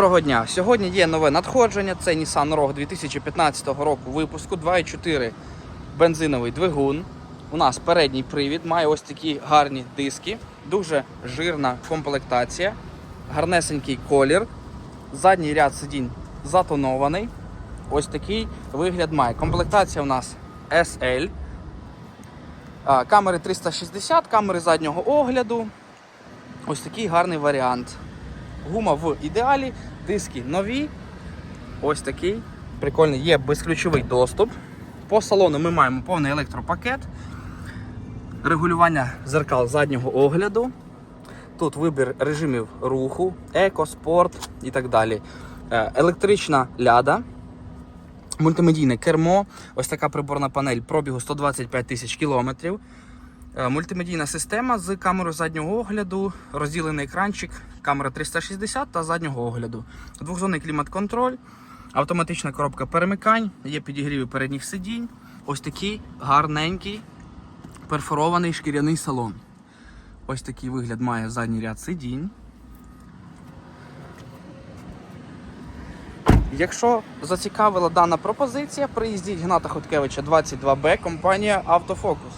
Доброго дня! Сьогодні є нове надходження. Це Nissan Rogue 2015 року випуску 2.4 бензиновий двигун. У нас передній привід, має ось такі гарні диски, дуже жирна комплектація, гарнесенький колір. Задній ряд сидінь затонований. Ось такий вигляд має. Комплектація у нас SL. Камери 360, камери заднього огляду. Ось такий гарний варіант. Гума в ідеалі, диски нові. Ось такий. Прикольний, є безключовий доступ. По салону ми маємо повний електропакет, регулювання зеркал заднього огляду. Тут вибір режимів руху, еко, спорт і так далі. Е, Електрична ляда, мультимедійне кермо, ось така приборна панель пробігу 125 тисяч кілометрів. Е, Мультимедійна система з камерою заднього огляду, розділений екранчик, камера 360 та заднього огляду. Двохзонний клімат-контроль, автоматична коробка перемикань, є підігріви передніх сидінь. Ось такий гарненький перфорований шкіряний салон. Ось такий вигляд має задній ряд сидінь. Якщо зацікавила дана пропозиція, приїздіть Гната Хоткевича 22Б, компанія Автофокус.